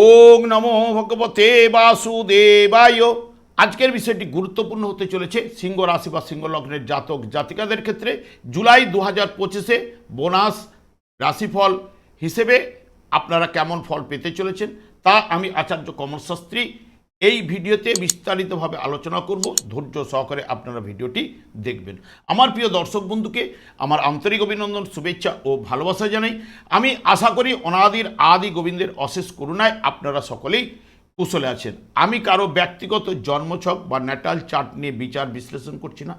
ওং নমো ভগবতে বাসুদেবায়। আজকের বিষয়টি গুরুত্বপূর্ণ হতে চলেছে সিংহ রাশি বা সিংহ লগ্নের জাতক জাতিকাদের ক্ষেত্রে। জুলাই দু হাজার পঁচিশে বোনাস রাশিফল হিসেবে আপনারা কেমন ফল পেতে চলেছেন তা আমি আচার্য কমল শাস্ত্রী এই ভিডিওতে বিস্তারিতভাবে আলোচনা করব। ধৈর্য সহকারে আপনারা ভিডিওটি দেখবেন। আমার প্রিয় দর্শক বন্ধুকে আমার আন্তরিক অভিনন্দন, শুভেচ্ছা ও ভালোবাসা জানাই। আমি আশা করি অনাদির আদি গোবিন্দের অশেষ করুণায় আপনারা সকলেই কুশলে আছেন। আমি কারও ব্যক্তিগত জন্মছক বা ন্যাটাল চার্ট নিয়ে বিচার বিশ্লেষণ করছি না।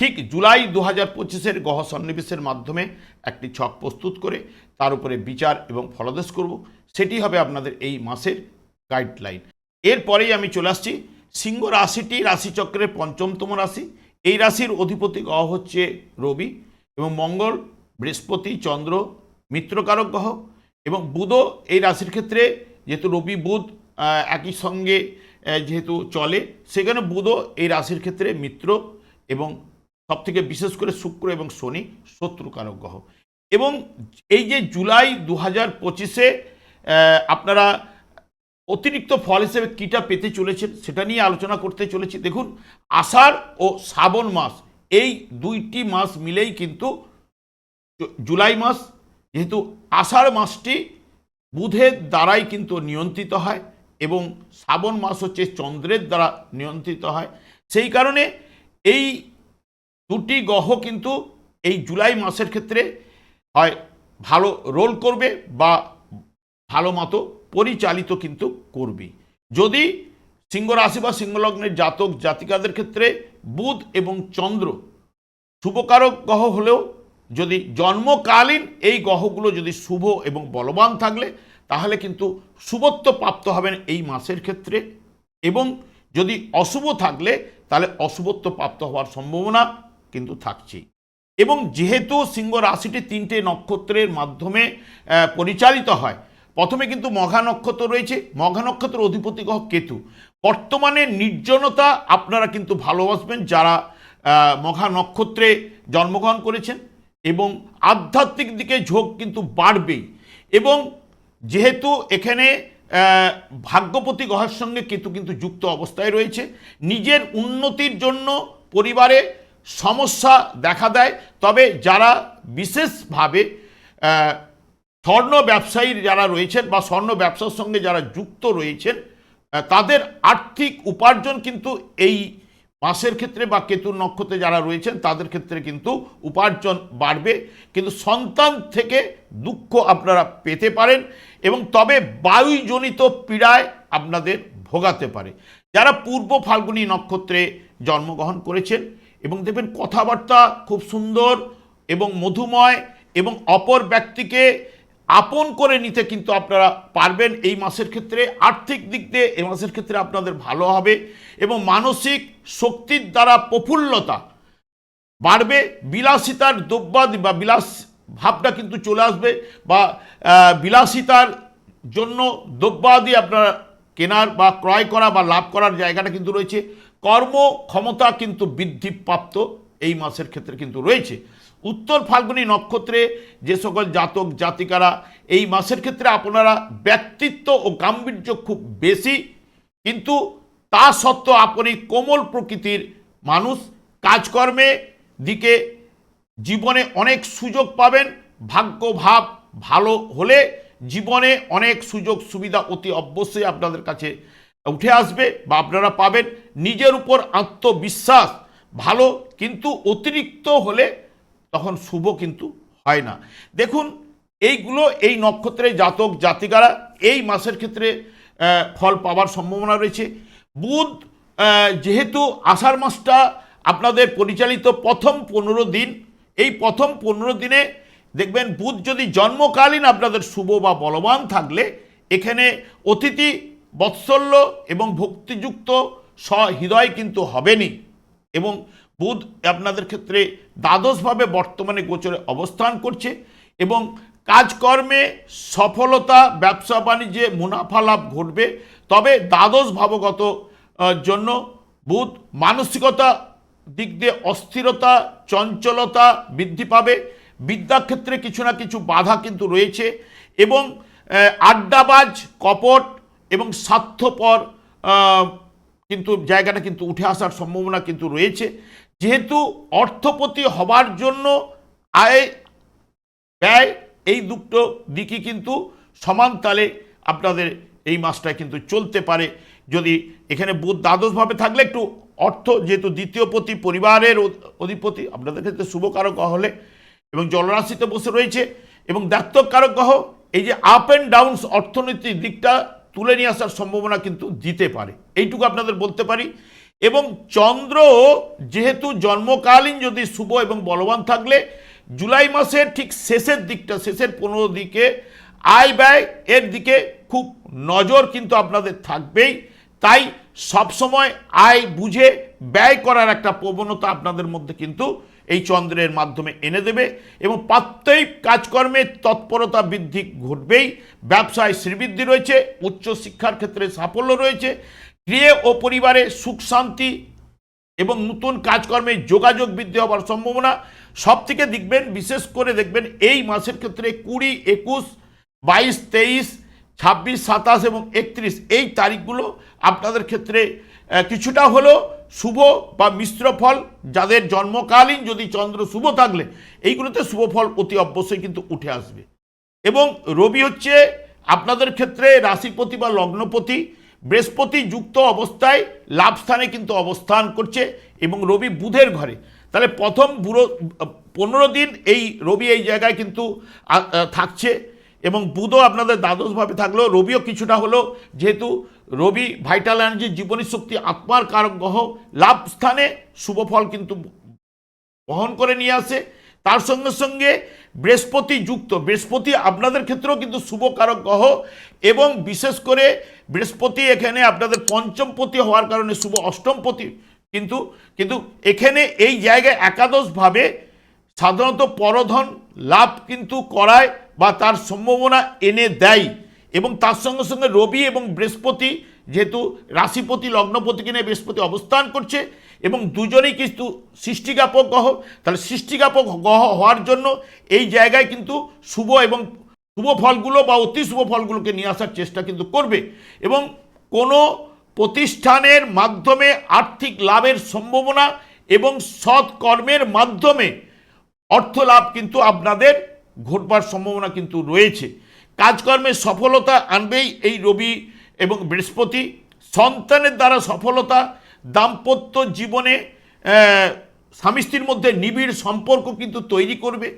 ঠিক জুলাই দু হাজার পঁচিশের গহ সন্নিবেশের মাধ্যমে একটি ছক প্রস্তুত করে তার উপরে বিচার এবং ফলদেশ করব। সেটি হবে আপনাদের এই মাসের গাইডলাইন এরপরেই আমি চলে আসছি সিংহ রাশিটি রাশিচক্রের পঞ্চমতম রাশি। এই রাশির অধিপতি গ্রহ হচ্ছে রবি এবং মঙ্গল, বৃহস্পতি, চন্দ্র, মিত্রকারক গ্রহ এবং বুধও এই রাশির ক্ষেত্রে যেহেতু রবি, বুধ একই সঙ্গে যেহেতু চলে, সেখানে বুধও এই রাশির ক্ষেত্রে মিত্র এবং সবথেকে বিশেষ করে শুক্র এবং শনি শত্রুকারক গ্রহ। এবং এই যে জুলাই দু হাজার পঁচিশে আপনারা অতিরিক্ত ফল হিসেবে কীটা পেতে চলেছেন, সেটা নিয়ে আলোচনা করতে চলেছি। দেখুন, আষাঢ় ও শ্রাবণ মাস, এই দুইটি মাস মিলেই কিন্তু জুলাই মাস, যেহেতু আষাঢ় মাসটি বুধের দ্বারাই কিন্তু নিয়ন্ত্রিত হয় এবং শ্রাবণ মাস হচ্ছে চন্দ্রের দ্বারা নিয়ন্ত্রিত হয়। সেই কারণে এই দুটি গ্রহ কিন্তু এই জুলাই মাসের ক্ষেত্রে হয় ভালো রোল করবে বা ভালো মতো পরিচালিত কিন্তু করবে। যদি সিংহ রাশি বা সিংহলগ্নের জাতক জাতিকাদের ক্ষেত্রে বুধ এবং চন্দ্র শুভকারক গ্রহ হলেও যদি জন্মকালীন এই গ্রহগুলো যদি শুভ এবং বলবান থাকলে, তাহলে কিন্তু শুভত্ব প্রাপ্ত হবেন এই মাসের ক্ষেত্রে। এবং যদি অশুভ থাকলে, তাহলে অশুভত্ব প্রাপ্ত হওয়ার সম্ভাবনা কিন্তু থাকছেই। এবং যেহেতু সিংহ রাশিটি তিনটে নক্ষত্রের মাধ্যমে পরিচালিত হয় প্রথমে কিন্তু মঘা নক্ষত্র রয়েছে। মঘা নক্ষত্রের অধিপতি গ্রহ কেতু। বর্তমানে নির্জনতা আপনারা কিন্তু ভালোবাসবেন যারা মঘা নক্ষত্রে জন্মগ্রহণ করেছেন এবং আধ্যাত্মিক দিকে ঝোঁক কিন্তু বাড়বেই। এবং যেহেতু এখানে ভাগ্যপতি গ্রহের সঙ্গে কেতু কিন্তু যুক্ত অবস্থায় রয়েছে, নিজের উন্নতির জন্য পরিবারে সমস্যা দেখা দেয়। তবে যারা বিশেষভাবে স্বর্ণ ব্যবসায়ী যারা রয়েছেন বা স্বর্ণ ব্যবসার সঙ্গে যারা যুক্ত রয়েছেন তাদের আর্থিক উপার্জন কিন্তু এই মাসের ক্ষেত্রে বা কেতুর নক্ষত্রে যারা রয়েছেন, তাদের ক্ষেত্রে কিন্তু উপার্জন বাড়বে। কিন্তু সন্তান থেকে দুঃখ আপনারা পেতে পারেন এবং তবে বায়ুজনিত পীড়ায় আপনাদের ভোগাতে পারে। যারা পূর্ব ফাল্গুনী নক্ষত্রে জন্মগ্রহণ করেছেন এবং দেখবেন কথাবার্তা খুব সুন্দর এবং মধুময় এবং অপর ব্যক্তিকে আপন করে নিতে কিন্তু আপনারা পারবেন এই মাসের ক্ষেত্রে। আর্থিক দিক দিয়ে এই মাসের ক্ষেত্রে আপনাদের ভালো হবে এবং মানসিক শক্তির দ্বারা প্রফুল্লতা বাড়বে। বিলাসিতার দ্রব্যাদি বা বিলাস ভাবটা কিন্তু চলে আসবে বা বিলাসিতার জন্য দ্রব্যাদি আপনারা কেনার বা ক্রয় করা বা লাভ করার জায়গাটা কিন্তু রয়েছে। কর্ম ক্ষমতা কিন্তু বৃদ্ধিপ্রাপ্ত এই মাসের ক্ষেত্রে কিন্তু রয়েছে। উত্তর ফাল্গুনী নক্ষত্রে যে সকল জাতক জাতিকারা এই মাসের ক্ষেত্রে আপনারা ব্যক্তিত্ব ও গাম্ভীর্য খুব বেশি, কিন্তু তা সত্ত্বেও আপনি কোমল প্রকৃতির মানুষ, কাজকর্মে দিকে জীবনে অনেক সুযোগ পাবেন ভাগ্য ভাব ভালো হলে জীবনে অনেক সুযোগ সুবিধা অতি অবশ্যই আপনাদের কাছে উঠে আসবে বা আপনারা পাবেন। নিজের উপর আত্মবিশ্বাস ভালো, কিন্তু অতিরিক্ত হলে তখন শুভ কিন্তু হয় না। দেখুন, এইগুলো এই নক্ষত্রের জাতক জাতিকারা এই মাসের ক্ষেত্রে ফল পাওয়ার সম্ভাবনা রয়েছে। বুধ যেহেতু আষাঢ় মাসটা আপনাদের পরিচালিত প্রথম পনেরো দিন, এই প্রথম পনেরো দিনে দেখবেন বুধ যদি জন্মকালীন আপনাদের শুভ বা বলবান থাকলে, এখানে অতিথি বৎসল্য এবং ভক্তিযুক্ত সহৃদয় কিন্তু হবেনই এবং বুধ আপনাদের ক্ষেত্রে দ্বাদশভাবে বর্তমানে গোচরে অবস্থান করছে এবং কাজকর্মে সফলতা, ব্যবসা বাণিজ্যে মুনাফা লাভ ঘটবে। তবে দ্বাদশ ভাবগত জন্য বুধ মানসিকতা দিক দিয়ে অস্থিরতা, চঞ্চলতা বৃদ্ধি পাবে। বিদ্যাক্ষেত্রে কিছু না কিছু বাধা কিন্তু রয়েছে এবং আড্ডাবাজ, কপট এবং স্বার্থপর কিন্তু জায়গাটা কিন্তু উঠে আসার সম্ভাবনা কিন্তু রয়েছে। যেহেতু অর্থপতি হবার জন্য আয় ব্যয়, এই দুটো দিকই কিন্তু সমান। তালে আপনাদের এই মাসটায় কিন্তু চলতে পারে। যদি এখানে বুধ দ্বাদশভাবে থাকলে একটু অর্থ, যেহেতু দ্বিতীয় পতি, পরিবারের অধিপতি, আপনাদের ক্ষেত্রে শুভকারক হলে এবং জলরাশিতে বসে রয়েছে এবং দায়িত্বকারক গ্রহ, এই যে আপ অ্যান্ড ডাউনস অর্থনৈতিক দিকটা তুলে নিয়ে আসার সম্ভাবনা কিন্তু দিতে পারে। এইটুকু আপনাদের বলতে পারি। এবং চন্দ্র যেহেতু জন্মকালীন যদি শুভ এবং বলবান থাকলে, জুলাই মাসের ঠিক শেষের দিকটা, শেষের পনেরো দিকে আয় ব্যয় এর দিকে খুব নজর কিন্তু আপনাদের থাকবেই। তাই সবসময় আয় বুঝে ব্যয় করার একটা প্রবণতা আপনাদের মধ্যে কিন্তু এই চন্দ্রের মাধ্যমে এনে দেবে এবং প্রাত্যহিক কাজকর্মে তৎপরতা বৃদ্ধি ঘটবেই। ব্যবসায় শ্রীবৃদ্ধি রয়েছে, উচ্চশিক্ষার ক্ষেত্রে সাফল্য রয়েছে গৃহে ও পরিবারে সুখ, শান্তি এবং নতুন কাজকর্মে যোগাযোগ বৃদ্ধি হওয়ার সম্ভাবনা সব থেকে দেখবেন, বিশেষ করে দেখবেন এই মাসের ক্ষেত্রে কুড়ি, একুশ, বাইশ, তেইশ, ছাব্বিশ, সাতাশ এবং একত্রিশ, এই তারিখগুলো আপনাদের ক্ষেত্রে কিছুটা হলেও শুভ বা মিশ্র ফল। যাদের জন্মকালীন যদি চন্দ্র শুভ থাকলে, এইগুলোতে শুভ ফল অতি অবশ্যই কিন্তু উঠে আসবে। এবং রবি হচ্ছে আপনাদের ক্ষেত্রে রাশিপতি বা লগ্নপতি। বৃহস্পতি যুক্ত অবস্থায় লাভ স্থানে কিন্তু অবস্থান করছে এবং রবি বুধের ঘরে। তাহলে প্রথম বুড়ো পনেরো দিন এই রবি এই জায়গায় কিন্তু থাকছে এবং বুধও আপনাদের দ্বাদশভাবে থাকলেও রবিও কিছুটা হলো যেহেতু রবি ভাইটাল এনার্জি, জীবনী শক্তি, আত্মার কারক গ্রহ, লাভ স্থানে শুভ ফল কিন্তু বহন করে নিয়ে আসে। তার সঙ্গে সঙ্গে বৃহস্পতি যুক্ত। বৃহস্পতি আপনাদের ক্ষেত্রেও কিন্তু শুভকারক গ্রহ এবং বিশেষ করে বৃহস্পতি এখানে আপনাদের পঞ্চমপতি হওয়ার কারণে শুভ অষ্টমপতি। কিন্তু কিন্তু এখানে এই জায়গায় একাদশভাবে সাধারণত পরধন লাভ কিন্তু করায় বা তার সম্ভাবনা এনে দেয়। এবং তার সঙ্গে সঙ্গে রবি এবং বৃহস্পতি যেহেতু রাশিপতি, লগ্নপতিকে নিয়ে বৃহস্পতি অবস্থান করছে এবং দুজনেই কিন্তু সৃষ্টিকাপক গ্রহ। তাহলে সৃষ্টিকাপক গ্রহ হওয়ার জন্য এই জায়গায় কিন্তু শুভ এবং শুভ ফলগুলো বা অতি শুভ ফলগুলোকে নিয়ে আসার চেষ্টা কিন্তু করবে। এবং কোনো প্রতিষ্ঠানের মাধ্যমে আর্থিক লাভের সম্ভাবনা এবং সৎ কর্মের মাধ্যমে অর্থ লাভ কিন্তু আপনাদের ঘটবার সম্ভাবনা কিন্তু রয়েছে। কাজকর্মে সফলতা আনবেই এই রবি এবং বৃহস্পতি। সন্তানের দ্বারা সফলতা দাম্পত্য জীবনে স্বামী স্ত্রীর মধ্যে নিবিড় সম্পর্ক কিন্তু তৈরি করবে।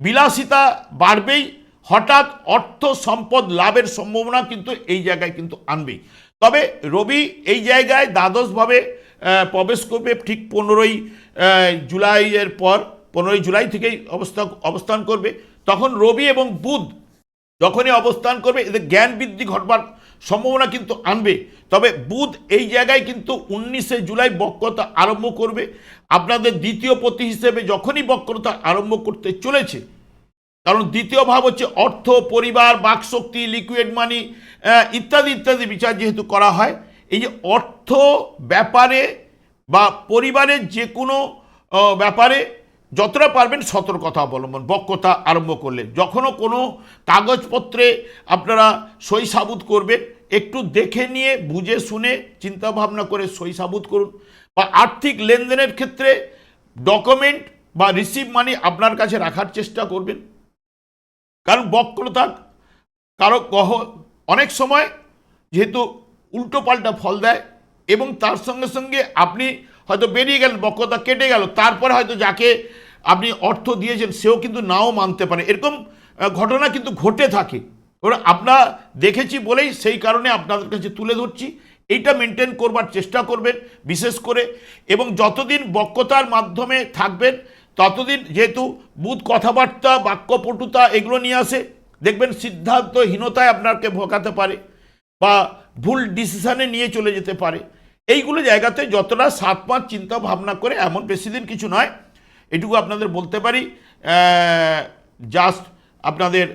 বিলাসিতা বাড়বেই, হঠাৎ অর্থ সম্পদ লাভের সম্ভাবনা কিন্তু এই জায়গায় কিন্তু আনবেই। তবে রবি এই জায়গায় দ্বাদশভাবে প্রবেশ করবে ঠিক পনেরোই জুলাইয়ের পর, পনেরোই জুলাই থেকেই অবস্থা, অবস্থান করবে। তখন রবি এবং বুধ যখনই অবস্থান করবে, এদের জ্ঞান বৃদ্ধি ঘটবার সম্ভাবনা কিন্তু আনবে। তবে বুধ এই জায়গায় কিন্তু উনিশে জুলাই বক্রতা আরম্ভ করবে। আপনাদের দ্বিতীয় পতি হিসেবে যখনই বক্রতা আরম্ভ করতে চলেছে, কারণ দ্বিতীয় ভাব হচ্ছে অর্থ, পরিবার, বাকশক্তি লিকুইড মানি ইত্যাদি ইত্যাদি বিচার যেহেতু করা হয়, এই যে অর্থ ব্যাপারে বা পরিবারের যে কোনো ব্যাপারে যতটা পারবেন সতর্কতা অবলম্বন বক্রতা আরম্ভ করলে যখনও কোনো কাগজপত্রে আপনারা সই সাবুত করবেন, একটু দেখে নিয়ে, বুঝে শুনে চিন্তা ভাবনা করে সই সাবুত করুন। বা আর্থিক লেনদেনের ক্ষেত্রে ডকুমেন্ট বা রিসিভ মানি আপনার কাছে রাখার চেষ্টা করবেন। কারণ বক্রতা কারক গ্রহ অনেক সময় যেহেতু উল্টো পাল্টা ফল দেয় এবং তার সঙ্গে সঙ্গে আপনি হয়তো বেরিয়ে গেলেন, বক্রতা কেটে গেল, তারপরে হয়তো যাকে আপনি অর্থ দিয়েছেন, সেও কিন্তু নাও মানতে পারে। এরকম ঘটনা কিন্তু ঘটে থাকে। ওরা আপনার দেখেছি বলেই সেই কারণে আপনাদের কাছে তুলে ধরছি। এইটা মেনটেন করবার চেষ্টা করবেন, বিশেষ করে। এবং যতদিন বক্রতার মাধ্যমে থাকবেন, ততদিন যেহেতু বুধ কথাবার্তা, বাক্যপটুতা এগুলো নিয়ে আসে, দেখবেন সিদ্ধান্তহীনতায় আপনাকে ভোগাতে পারে বা ভুল ডিসিশানে নিয়ে চলে যেতে পারে। এইগুলো জায়গাতে যতটা সাত পাঁচ চিন্তা ভাবনা করে, এমন বেশি দিন কিছু নয়। এটুকু আপনাদের বলতে পারি জাস্ট আপনাদের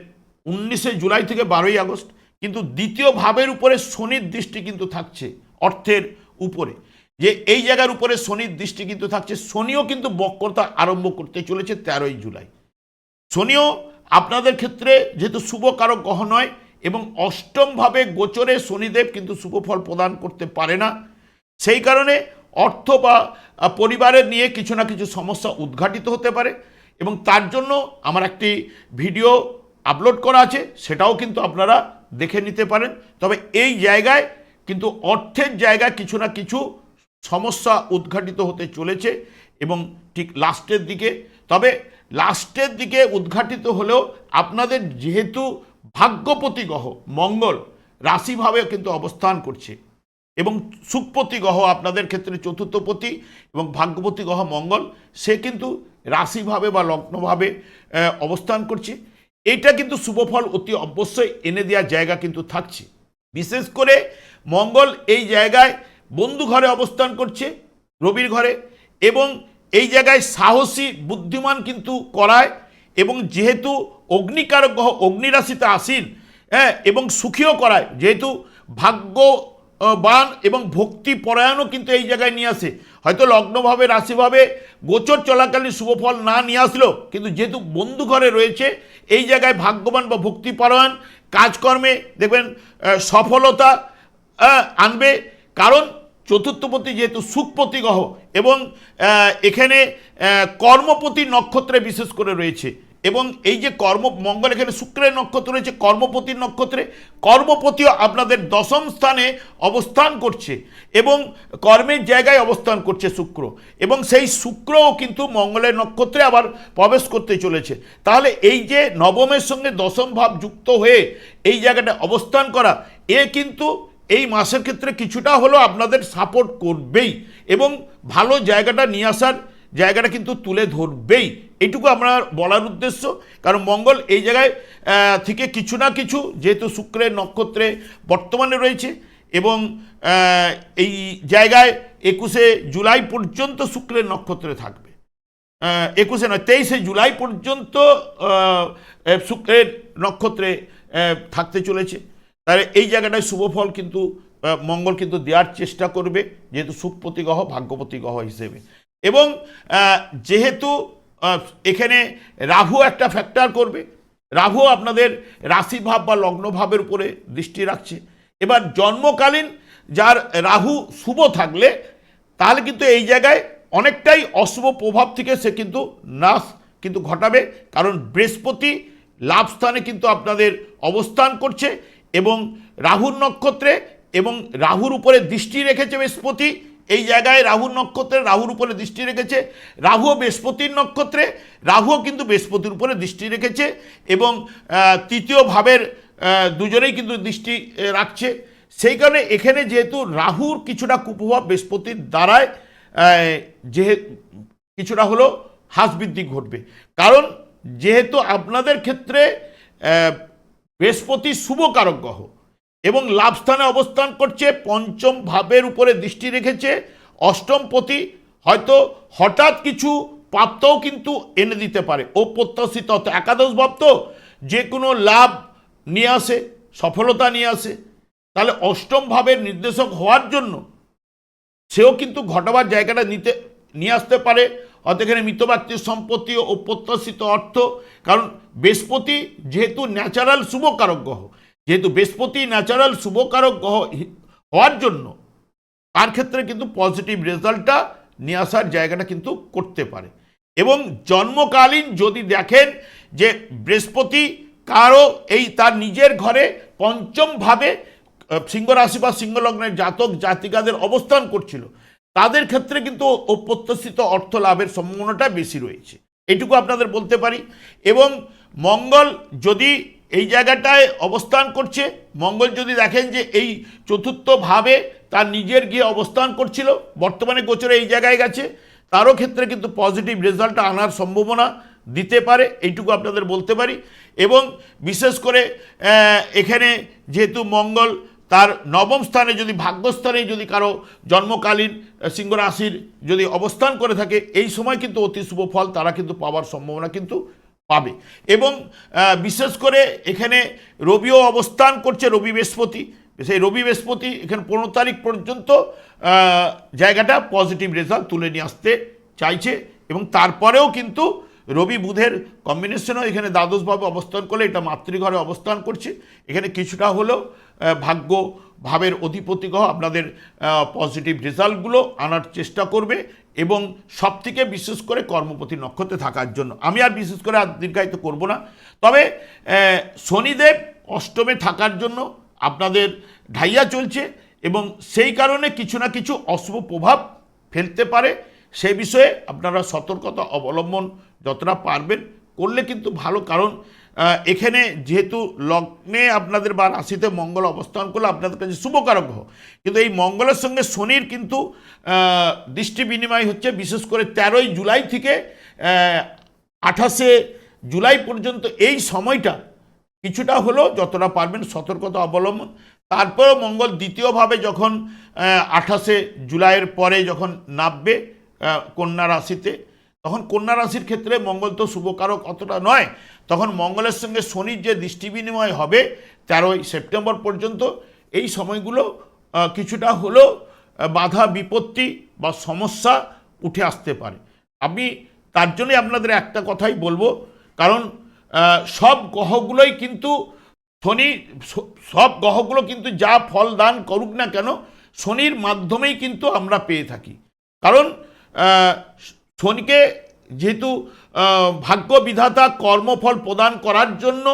উনিশে জুলাই থেকে বারোই আগস্ট, কিন্তু দ্বিতীয় ভাবের উপরে শনির দৃষ্টি কিন্তু থাকছে অর্থের উপরে। যে এই জায়গার উপরে শনির দৃষ্টি কিন্তু থাকছে, শনিও কিন্তু বক্রতা আরম্ভ করতে চলেছে তেরোই জুলাই। শনিও আপনাদের ক্ষেত্রে যেহেতু শুভ কারক গ্রহ নয় এবং অষ্টমভাবে গোচরে শনিদেব কিন্তু শুভফল প্রদান করতে পারে না, সেই কারণে অর্থ বা পরিবারের নিয়ে কিছু না কিছু সমস্যা উদ্ঘাটিত হতে পারে এবং তার জন্য আমার একটি ভিডিও আপলোড করা আছে, সেটাও কিন্তু আপনারা দেখে নিতে পারেন। তবে এই জায়গায় কিন্তু অর্থের জায়গায় কিছু না কিছু সমস্যা উদ্ঘাটিত হতে চলেছে এবং ঠিক লাস্টের দিকে। তবে লাস্টের দিকে উদ্ঘাটিত হলেও আপনাদের যেহেতু ভাগ্যপতি গ্রহ মঙ্গল রাশিভাবে কিন্তু অবস্থান করছে। এবং সুখপতি গ্রহ আপনাদের ক্ষেত্রে চতুর্থপতি এবং ভাগ্যপতি গ্রহ মঙ্গল, সে কিন্তু রাশিভাবে বা লগ্নভাবে অবস্থান করছে। এটা কিন্তু শুভফল অতি অবশ্যই এনে দেওয়ার জায়গা কিন্তু থাকছে। বিশেষ করে মঙ্গল এই জায়গায় বন্ধু ঘরে অবস্থান করছে, রবির ঘরে, এবং এই জায়গায় সাহসী, বুদ্ধিমান কিন্তু করায়, এবং যেহেতু অগ্নিকারক গ্রহ, অগ্নিরাশিতে আসীন হ্যাঁ এবং সুখীও করায়, যেহেতু ভাগ্য বান এবং ভক্তি পরায়ণও কিন্তু এই জায়গায় নিয়ে আসে। হয়তো লগ্নভাবে, রাশিভাবে গোচর চলাকালীন শুভফল না নিয়ে আসলেও কিন্তু যেহেতু বন্ধু ঘরে রয়েছে, এই জায়গায় ভাগ্যবান বা ভক্তি পরায়ণ কাজকর্মে দেখবেন সফলতা আনবে। কারণ চতুর্থপতি যেহেতু সুখপতি গ্রহ এবং এখানে কর্মপতি নক্ষত্রে বিশেষ করে রয়েছে। এবং এই যে কর্ম, মঙ্গল এখানে শুক্রের নক্ষত্র রয়েছে কর্মপতির নক্ষত্রে, কর্মপতিও আপনাদের দশম স্থানে অবস্থান করছে এবং কর্মের জায়গায় অবস্থান করছে শুক্র। এবং সেই শুক্রও কিন্তু মঙ্গলের নক্ষত্রে আবার প্রবেশ করতে চলেছে। তাহলে এই যে নবমের সঙ্গে দশম ভাব যুক্ত হয়ে এই জায়গাটা অবস্থান করা, এ কিন্তু এই মাসের ক্ষেত্রে কিছুটা হলেও আপনাদের সাপোর্ট করবেই এবং ভালো জায়গাটা নিয়ে আসার জায়গাটা কিন্তু তুলে ধরবেই। এইটুকু আমার বলার উদ্দেশ্য। কারণ মঙ্গল এই জায়গায় থেকে কিছু না কিছু, যেহেতু শুক্রের নক্ষত্রে বর্তমানে রয়েছে এবং এই জায়গায় একুশে জুলাই পর্যন্ত শুক্রের নক্ষত্রে থাকবে। একুশে নয়, তেইশে জুলাই পর্যন্ত শুক্রের নক্ষত্রে থাকতে চলেছে। তাহলে এই জায়গাটায় শুভফল কিন্তু মঙ্গল কিন্তু দেওয়ার চেষ্টা করবে, যেহেতু সুখপতি গ্রহ ভাগ্যপতি গ্রহ হিসেবে। এবং যেহেতু এখানে রাহু একটা ফ্যাক্টর করবে, রাহু আপনাদের রাশিভাব বা লগ্নভাবের উপরে দৃষ্টি রাখছে। এবার জন্মকালীন যার রাহু শুভ থাকলে, তাহলে কিন্তু এই জায়গায় অনেকটাই অশুভ প্রভাব থেকে সে কিন্তু নাশ কিন্তু ঘটাবে, কারণ বৃহস্পতি লাভ স্থানে কিন্তু আপনাদের অবস্থান করছে এবং রাহুর নক্ষত্রে এবং রাহুর উপরে দৃষ্টি রেখেছে বৃহস্পতি এই জায়গায় রাহুর নক্ষত্রে রাহুর উপরে দৃষ্টি রেখেছে, রাহুও বৃহস্পতির নক্ষত্রে, রাহুও কিন্তু বৃহস্পতির উপরে দৃষ্টি রেখেছে এবং তৃতীয় ভাবের দুজনেই কিন্তু দৃষ্টি রাখছে। সেই কারণে এখানে যেহেতু রাহুর কিছুটা কুপ্রভাব বৃহস্পতির দ্বারায় যে কিছুটা হলো হ্রাস বৃদ্ধি ঘটবে। কারণ যেহেতু আপনাদের ক্ষেত্রে বৃহস্পতি শুভ কারক গ্রহ এবং লাভস্থানে অবস্থান করছে, পঞ্চম ভাবের উপরে দৃষ্টি রেখেছে অষ্টমপতি হয়তো হঠাৎ কিছু প্রাপ্তও কিন্তু এনে দিতে পারে। ও প্রত্যাশিত অর্থ একাদশ ভাব তো, যে কোনো লাভ নিয়ে আসে, সফলতা নিয়ে আসে। তাহলে অষ্টম ভাবের নির্দেশক হওয়ার জন্য সেও কিন্তু ঘটাবার জায়গাটা নিতে, নিয়ে আসতে পারে। অর্থাৎ এখানে মৃত সম্পত্তি ও প্রত্যাশিত অর্থ, কারণ বৃহস্পতি যেহেতু ন্যাচারাল শুভকারক গ্রহ যেহেতু বৃহস্পতি ন্যাচারাল শুভকারক গ্রহ হওয়ার জন্য, তার ক্ষেত্রে কিন্তু পজিটিভ রেজাল্টটা নিয়ে আসার জায়গাটা কিন্তু করতে পারে। এবং জন্মকালীন যদি দেখেন যে বৃহস্পতি কারও এই তার নিজের ঘরে পঞ্চমভাবে সিংহ রাশি বা সিংহ লগ্নের জাতক জাতিকাদের অবস্থান করছিল, তাদের ক্ষেত্রে কিন্তু অপ্রত্যাশিত অর্থ লাভের সম্ভাবনাটা বেশি রয়েছে। এটুকু আপনাদের বলতে পারি। এবং মঙ্গল যদি এই জায়গাটায় অবস্থান করছে। মঙ্গল যদি দেখেন যে এই চতুর্থ ভাবে তার নিজের গিয়ে অবস্থান করছিল বর্তমানে গোচরে এই জায়গায় গেছে। তারও ক্ষেত্রে কিন্তু পজিটিভ রেজাল্ট আনার সম্ভাবনা দিতে পারে এইটুকু আপনাদের বলতে পারি। এবং বিশেষ করে এখানে যেহেতু মঙ্গল তার নবম স্থানে যদি ভাগ্যস্থানে যদি কারও জন্মকালীন আহ, সিংহ রাশির যদি অবস্থান করে থাকে এই সময় কিন্তু অতি শুভ ফল তারা কিন্তু পাওয়ার সম্ভাবনা কিন্তু পাবে। এবং বিশেষ করে এখানে রবিও অবস্থান করছে রবি বৃহস্পতি। সেই রবি বৃহস্পতি এখানে পনেরো তারিখ পর্যন্ত জায়গাটা পজিটিভ রেজাল্ট তুলে নিয়ে আসতে চাইছে। এবং তারপরেও কিন্তু রবি বুধের কম্বিনেশনও এখানে দ্বাদশভাবে অবস্থান করলে, এটা মাতৃঘরে অবস্থান করছে। এখানে কিছুটা হলেও ভাগ্য ভাবের অধিপতি গ্রহ আপনাদের পজিটিভ রেজাল্টগুলো আনার চেষ্টা করবে। এবং সবথেকে বিশেষ করে কর্মপতি নক্ষত্রে থাকার জন্য। আমি আর বিশেষ করে আর দীর্ঘায়িত করব না। তবে শনিদেব অষ্টমে থাকার জন্য আপনাদের ঢাইয়া চলছে এবং সেই কারণে কিছু না কিছু অশুভ প্রভাব ফেলতে পারে। সেই বিষয়ে আপনারা সতর্কতা অবলম্বন যতটা পারবেন। করলে কিন্তু ভালো, কারণ এখানে যেহেতু লগ্নে আপনাদের বা রাশিতে মঙ্গল অবস্থান করলে আপনাদের কাছে শুভকারক কিন্তু এই মঙ্গলের সঙ্গে শনির কিন্তু দৃষ্টি বিনিময় হচ্ছে বিশেষ করে তেরোই জুলাই থেকে আঠাশে জুলাই পর্যন্ত এই সময়টা কিছুটা হলেও যতটা পারবেন সতর্কতা অবলম্বন। তারপরেও মঙ্গল দ্বিতীয়ভাবে যখন আঠাশে জুলাইয়ের পরে যখন নামবে কন্যা রাশিতে তখন কন্যা রাশির ক্ষেত্রে মঙ্গল তো শুভকারক অতটা নয়। তখন মঙ্গলের সঙ্গে শনির যে দৃষ্টি বিনিময় হবে তেরোই সেপ্টেম্বর পর্যন্ত এই সময়গুলো কিছুটা আহ, বাধা বিপত্তি বা সমস্যা উঠে আসতে পারে। আমি তার জন্যই আপনাদের একটা কথাই বলব। কারণ সব গ্রহগুলোই কিন্তু শনি সব গ্রহগুলো কিন্তু যা ফল দান করুক না কেন শনির মাধ্যমেই কিন্তু আমরা পেয়ে থাকি। কারণ শনিকে যেহেতু ভাগ্য বিধাতা কর্মফল প্রদান করার জন্য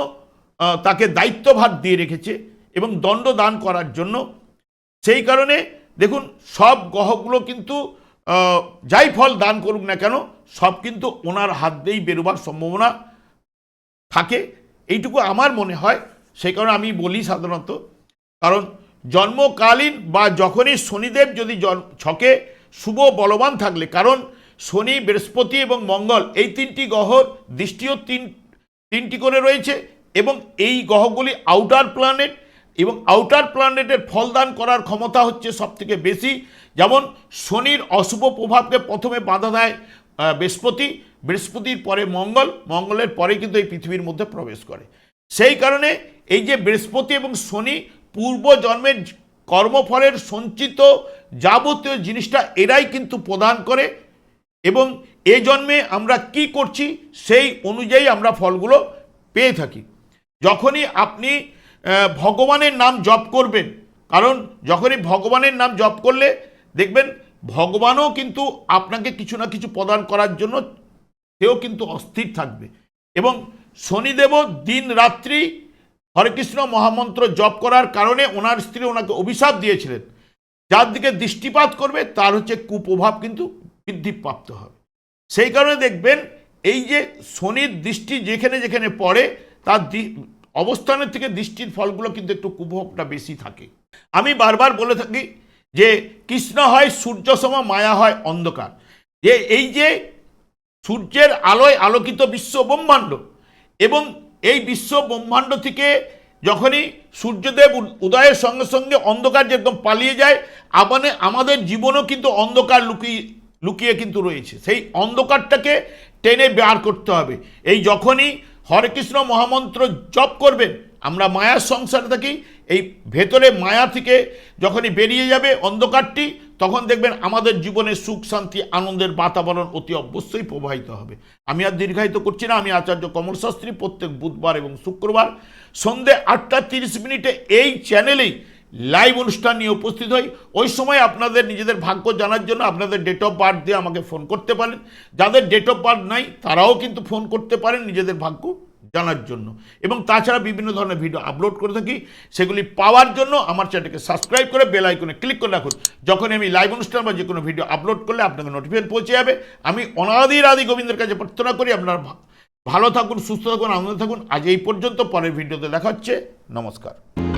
তাকে দায়িত্বভার দিয়ে রেখেছে এবং দণ্ড দান করার জন্য। সেই কারণে দেখুন, সব গ্রহগুলো কিন্তু যাই ফল দান করুক না কেন, সব কিন্তু ওনার হাত দিয়েই বেরোবার সম্ভাবনা থাকে। এইটুকু আমার মনে হয় সেই কারণে আমি বলি সাধারণত। কারণ জন্মকালীন বা যখনই শনিদেব যদি ছকে শুভ বলবান থাকলে, কারণ শনি, বৃহস্পতি এবং মঙ্গল, এই তিনটি গ্রহর দৃষ্টিও তিন, তিনটি করে রয়েছে এবং এই গ্রহগুলি আউটার প্ল্যানেট এবং আউটার প্ল্যানেটের ফলদান করার ক্ষমতা হচ্ছে সবথেকে বেশি। যেমন শনির অশুভ প্রভাবকে প্রথমে বাধা দেয় বৃহস্পতি, বৃহস্পতির পরে মঙ্গল, মঙ্গলের পরে কিন্তু এই পৃথিবীর মধ্যে প্রবেশ করে। সেই কারণে এই যে বৃহস্পতি এবং শনি পূর্ব জন্মের কর্মফলের সঞ্চিত যাবতীয় জিনিসটা এরাই কিন্তু প্রদান করে এবং এ জন্মে আমরা কি করছি, সেই অনুযায়ী আমরা ফলগুলো পেয়ে থাকি। যখনই আপনি ভগবানের নাম জপ করবেন, কারণ যখনই ভগবানের নাম জপ করলে দেখবেন ভগবানও কিন্তু আপনাকে কিছু না কিছু প্রদান করার জন্য সেও কিন্তু অস্থির থাকবে। এবং শনিদেবও দিন রাত্রি হরে কৃষ্ণ মহামন্ত্র জপ করার কারণে ওনার স্ত্রী ওনাকে অভিশাপ দিয়েছিলেন। যার দিকে দৃষ্টিপাত করবে, তার হচ্ছে কুপ্রভাব কিন্তু বৃদ্ধিপ্রাপ্ত হবে। সেই কারণে দেখবেন এই যে শনির দৃষ্টি যেখানে যেখানে পড়ে, তার অবস্থানের থেকে দৃষ্টির ফলগুলো কিন্তু একটু কুপ্রভাবটা বেশি থাকে। আমি বারবার বলে থাকি যে কৃষ্ণ হয় সূর্য সম, মায়া হয় অন্ধকার। যে এই যে সূর্যের আলোয় আলোকিত বিশ্ব ব্রহ্মাণ্ড এবং এই বিশ্ব ব্রহ্মাণ্ড থেকে যখনই সূর্যদেব উদয়ের সঙ্গে সঙ্গে অন্ধকার যেরকম পালিয়ে যায়, আবানে আমাদের জীবনও কিন্তু অন্ধকার লুকিয়ে লুকিয়ে কিন্তু রয়েছে। সেই অন্ধকারটাকে টেনে বের করতে হবে। এই যখনই হরে কৃষ্ণ মহামন্ত্র জপ করবেন, আমরা মায়ার সংসারে থাকি, এই ভেতরে মায়া থেকে যখনই বেরিয়ে যাবে অন্ধকারটি, তখন দেখবেন আমাদের জীবনে সুখ, শান্তি, আনন্দের বাতাবরণ অতি অবশ্যই প্রবাহিত হবে। আমি আর দীর্ঘায়িত করছি না, আমি আচার্য কমল শাস্ত্রী প্রত্যেক বুধবার এবং শুক্রবার সন্ধে আটটা তিরিশ মিনিটে এই চ্যানেলেই লাইভ অনুষ্ঠান নিয়ে উপস্থিত হই। ওই সময় আপনাদের নিজেদের ভাগ্য জানার জন্য আপনাদের ডেট অফ বার্থ দিয়ে আমাকে ফোন করতে পারেন। যাদের ডেট অফ বার্থ নাই, তারাও কিন্তু ফোন করতে পারেন নিজেদের ভাগ্য জানার জন্য। এবং তাছাড়া বিভিন্ন ধরনের ভিডিও আপলোড করে থাকি। সেগুলি পাওয়ার জন্য আমার চ্যানেলকে সাবস্ক্রাইব করে বেল আইকনে ক্লিক করে রাখুন। যখন আমি লাইভ অনুষ্ঠান বা যে কোনো ভিডিও আপলোড করলে আপনাকে নোটিফিকেশন পৌঁছে যাবে। আমি অনাদির আদি গোবিন্দের কাছে প্রার্থনা করি, আপনারা ভালো থাকুন, সুস্থ থাকুন, আনন্দ থাকুন। আজ এই পর্যন্ত পরের ভিডিওতে দেখা হচ্ছে। নমস্কার।